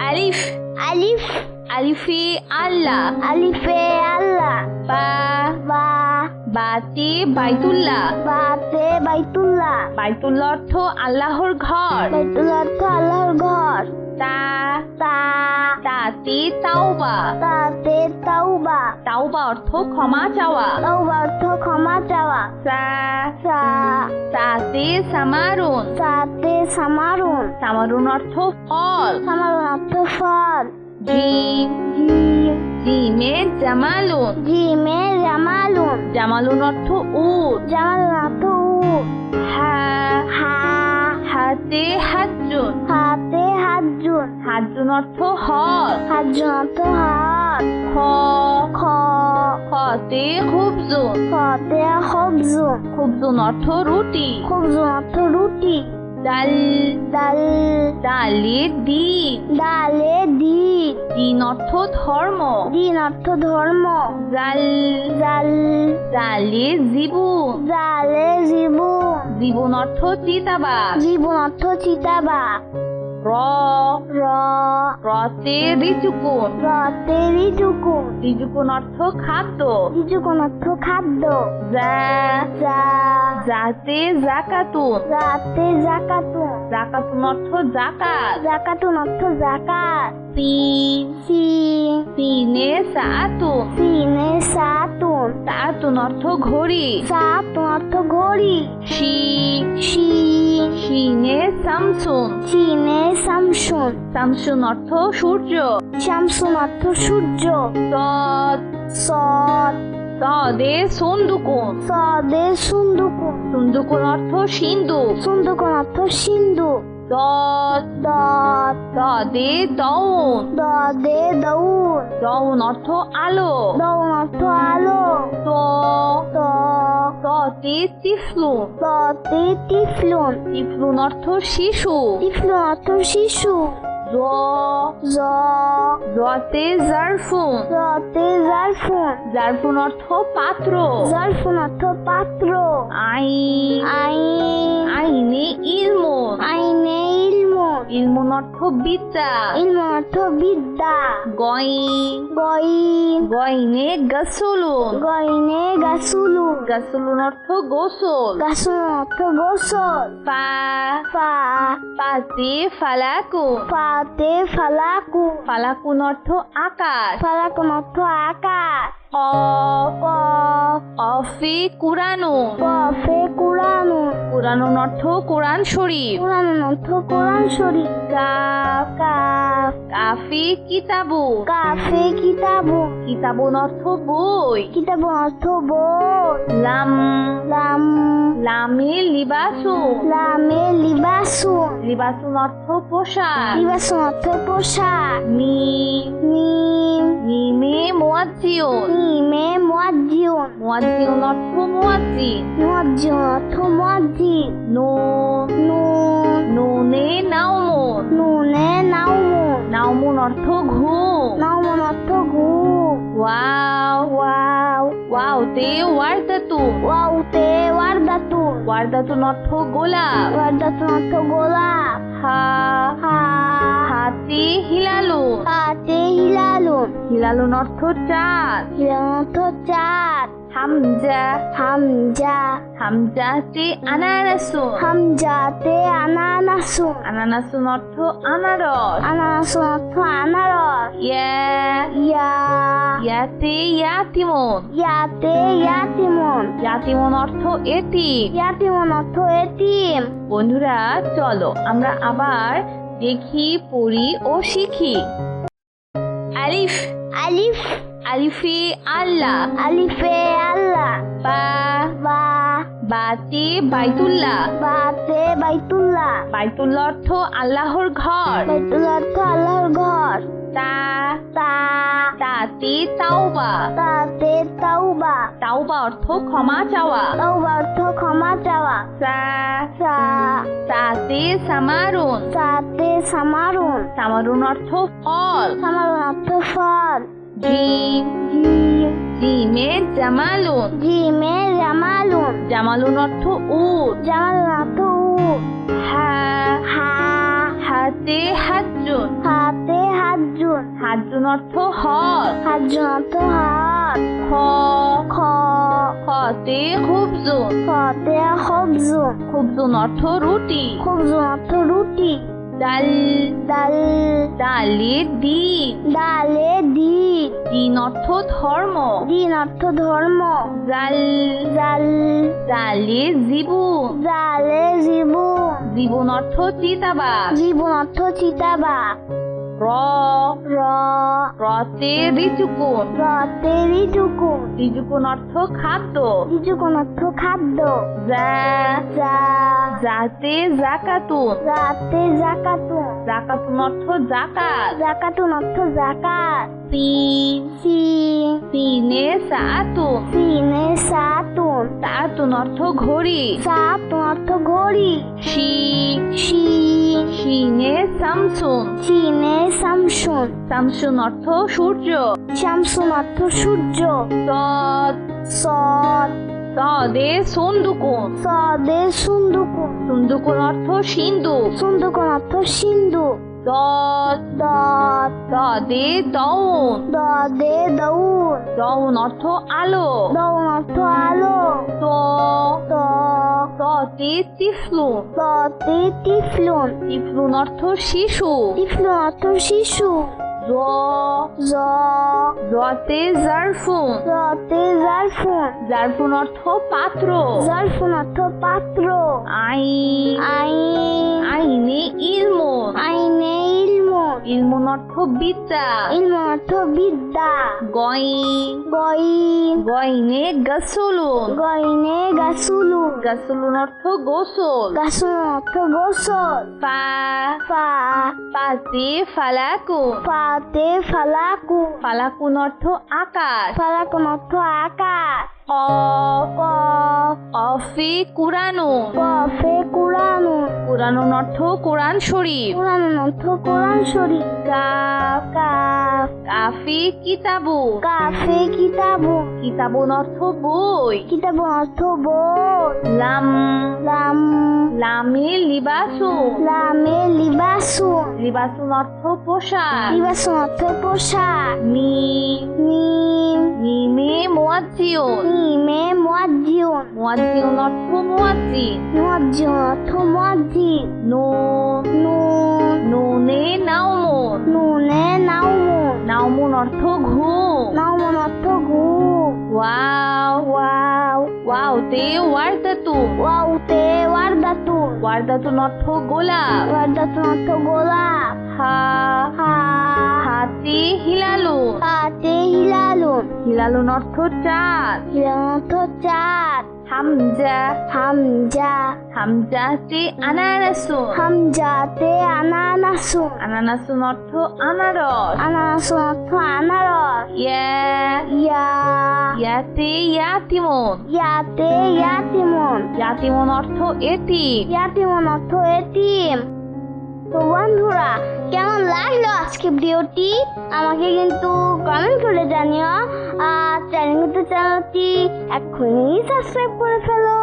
আলিফ আলিফ আলিফে আল্লাহ আলিফে আল্লাহ বা বা বাতে বাইতুল্লাহ। বাতে বাইতুল্লাহ। বাইতুল্লাহ অর্থ আল্লাহর ঘর। বাইতুল্লাহ অর্থ আল্লাহর ঘর। তা তা তাতে তাওবা। তাতে তাওবা। তাওবা অর্থ ক্ষমা চাওয়া। তাওবা অর্থ ক্ষমা চাওয়া। সা সা তাতে সামারুন। সাতে সামারুন। সামারুন অর্থ ফল। সামারুন অর্থ ফল। জিম জিম জিমে জামালুন। জিমে জামালুন। জামালুন অর্থ উট জামালুন অর্থ উট হা হা হাতে হাজুন হাতে হাজুন হাজুন অর্থ হজ হাজুন অর্থ হাত খ। খ। খতে খুবজুন খতে খবজুন খুবজুন অর্থ রুটি। খবজুন অর্থ রুটি। ডাল ডাল ডালে দিন ডালে দিন দিন অর্থ ধর্ম। দিন অর্থ ধর্ম। জাল। জাল। জালে জীবন। জালে জীবন। জীবন অর্থ চিতাবাঘ জীবন অর্থ চিতাবা র। র। রতে রিচুকুন রতে ঋতুকুন রিচুকুন অর্থ খাদ্য। ঋতুকুন অর্থ খাদ্য। যা। যা। যাতে জাকাতুন রাতে জাকাতুন জাকাতুন অর্থ জাকাত জাকাতুন অর্থ জাকাত তিন। সিন তিনে সাতুন। সিনে সাতুন। সাতুন অর্থ ঘড়ি। সাতুন অর্থ ঘড়ি। শি। শিন শিনে সামসুন চিনে শামসুন। সামসুন অর্থ সূর্য। শামসুন অর্থ সূর্য। সদ সদ সদে সন্দুকুন। সদে সুন্দুকুন। সন্দুকুন অর্থ সিন্ধু। সুন্দুকুন অর্থ সিন্ধু। দদ দদ দদে দৌন দৌন দৌন অর্থ আলো। দৌন অর্থ আলো। ত। ত। ততে তিফলুন। ততে টিফলুন তিফলুন অর্থ শিশু। টিফলুন অর্থ শিশু। জ জ জতে জারফুন রতে জারফুন। জারফুন অর্থ পাত্র। জারফুন অর্থ পাত্র। আই আই আইনে ইলমুন আইনে ইলমুন অর্থ বিদ্যা ইলমুন অর্থ বিদ্যা গইন। গইন। গইনে গাসুলুন। গইনে গাসুলু গাসুলুন। অর্থ গোসল। গাসুল অর্থ গোসল। পা। ফা পাতে ফালাকুন। ফাতে ফালাকু ফালাকুন। অর্থ আকাশ। ফালাকুন অর্থ আকাশ অফ কফ অফে কুরানু কুরানুন অর্থ কোরআন শরীফ। কুরানুন অর্থ কোরআন শরীফ। কাফ কাফ কাফে কিতাবু। কাফে কিতাবু। কিতাবুন অর্থ বই। কিতাবু অর্থ বই। লাম। লাম। লামে লিবাসু লামে লিবাসু লিবাসুন অর্থ পোশাক। লিবাসু অর্থ পোশাক। মিমে মুয়াজ্জিউন। মুয়াজ্জিউন। মুয়াজ্জিউন অর্থ মুয়াজ্জিন। মুয়াজ্জিউন অর্থ মুয়াজ্জিন। নুন। নুন। নুনে নাউমুন নুনে নাউমুন অর্থ ঘুম। নাউমুন অর্থ ঘুম। ওয়াও ওয়াও ওয়াওতে ওয়ারদাতুন ওয়াউতে ওয়ারদাতুন ওয়ারদাতুন অর্থ গোলাপ। ওয়ারদাতুন অর্থ গোলাপ। হা হা। হাতে হিলালুন। হাতে হিলালুন। হিলালুন অর্থ চাঁদ। হিলালুন অর্থ চাঁদ। হামজা হামজা। হামজাতে আনানাসুন। হামজাতে আনানাসুন। আনানাসুন অর্থ আনারস। আনানাসুন অর্থ আনারস। ইয়া। ইয়া। ইয়াতে ইয়াতিমুন। ইয়াতে ইয়াতিমুন। ইয়াতিমুন অর্থ এতিম। ইয়াতিমুন অর্থ এতিম। বন্ধুরা চলো আমরা আবার দেখি পড়ি ও শিখি। আলিফ। আলিফ। আলিফে আল্লাহ। আলিফে বা বা বাতে বাইতুল্লাহ। বাতে বাইতুল্লাহ। বাইতুল্লাহ অর্থ আল্লাহর ঘর। বাইতুল্লাহ অর্থ আল্লাহর ঘর। তা তা তাতে তাওবা। তাতে তাওবা। তাওবা অর্থ ক্ষমা চাওয়া। তাওবা অর্থ ক্ষমা চাওয়া। সা সা তাতে সামারুন। সাতে সামারুন। সামারুন অর্থ ফল। সামারুন অর্থ ফল। জিম জিম জিমে জামালুন। জিমে জামালুন। জামালুন অর্থ উট। জামালুন অর্থ উট। হা হা হাতে হাজুন হাতে হাজুন অর্থ হদ হাজুন অর্থ হাত খ খ খতে খুবজুন খতে খবজুন খুবজুন অর্থ রুটি। খবজুন অর্থ রুটি। ডাল ডাল ডালে দিন ডালে দি। দিন অর্থ ধর্ম। দিন অর্থ ধর্ম। জাল। জাল। জালে জীবন জালে জীবন জীবন অর্থ চিতাবা জীবন অর্থ চিতাবা র র রতে ঋতুকুন রতে অর্থ খাদ্য। ঋতুকুন অর্থ খাদ্য। যা যা। যাতে জাকাতুন। রাতে জাকাতুন। জাকাতুন অর্থ জাকাত। জাকাতুন অর্থ জাকাত। তিন সিন তিনে সাতুন। সিনে সাতুন সাতুন অর্থ ঘড়ি? সাতুন অর্থ ঘড়ি। শি শিন শিনে সামসুন। চিনে শামসুন সামসুন অর্থ সূর্য। শামসুন অর্থ সূর্য। তদ সদ তদে সন্দুকুন। সদে সুন্দুকুন। সুন্দুকুন অর্থ সিন্ধু। সুন্দুকুন অর্থ সিন্ধু। দদ দদ দদে দৌন দদে দৌন দৌন অর্থ আলো। দৌন অর্থ আলো। ত ত ততে তিফলুন। ততে টিফলুন তিফলুন অর্থ শিশু। টিফলুন অর্থ শিশু। জ জ জতে জারফুন। রতে জারফুন। জারফুন অর্থ পাত্র। জারফুন অর্থ পাত্র। আই ইলমুন আইনে। ইলমুন অর্থ বিদ্যা। ইলমুন অর্থ বিদ্যা। গইন। গইন। গইনে গাসুলুন। গইনে গাসুলু গাসুলুন। অর্থ গোসল। গাসুল অর্থ গোসল। পা। ফা পাতে ফালাকুন। ফাতে ফালাকু ফালাকুন। অর্থ আকাশ। ফালাকুন অর্থ আকাশ। কফ অফে কুরানুন কফে কুরানু কুরানুন অর্থ কোরআন শরীফ। কুরানুন অর্থ কোরআন শরীফ। কাফ কাফ কাফে কিতাবু। কাফে কিতাবু। কিতাবুন অর্থ বই। কিতাবু অর্থ বই। লাম। লাম। লামে লিবাসু লামে লিবাসু লিবাসুন অর্থ পোশাক। লিবাসু অর্থ পোশাক। মি মুয়াজ্জিউন নিমে মুয়াজ্জিউন মুয়াজ্জিউন অর্থ মুয়াজ্জিন মুয়াজ্জিউন অর্থ মুয়াজ্জিন নুন নুন নুনে নাউমুন নুনে নাউমুন নাউমুন অর্থ ঘুম। নাউমুন অর্থ ঘুম। ওয়াও। ওয়াও। ওয়াওতে ওয়ার্দাতুন। ওয়াউতে ওয়ারদাতুন। ওয়ার্দাতুন অর্থ গোলাপ। ওয়ারদাতুন অর্থ গোলাপ। হা। হা। হাতে হিলালুন। হাতে হিলালুন। হিলালুন অর্থ চাঁদ। হিলালুন অর্থ চাঁদ। হামজা। হামজা। হামজাতে আনানাসুন। হামজাতে আনানাসুন। আনানাসুন অর্থ আনারস। আনানাসুন অর্থ আনারস। ইয়া। ইয়া। ইয়াতে ইয়াতিমুন। ইয়াতে ইয়াতিমুন। ইয়াতিমুন অর্থ এতিম। ইয়াতিমুন অর্থ এতিম। তো বন্ধুরা, কেমন লাগল আজকে ভিডিওটি? আমাকে কিন্তু কমেন্ট করে জানিও। আর চ্যানেল কিন্তু চ্যানেলটি এক্ষুনি সাবস্ক্রাইব করে ফেলো।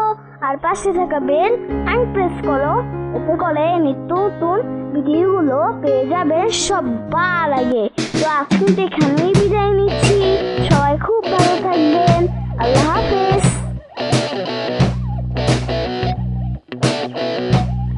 আর পাশে থাকা বেল আইন প্রেস করো। এতে করে নিত্য নতুন ভিডিওগুলো পেয়ে যাবে সবার আগে। তো তো এখানেই বিদায় নিচ্ছি, সবাই খুব ভালো থাকবেন। আল্লাহ হাফেজ।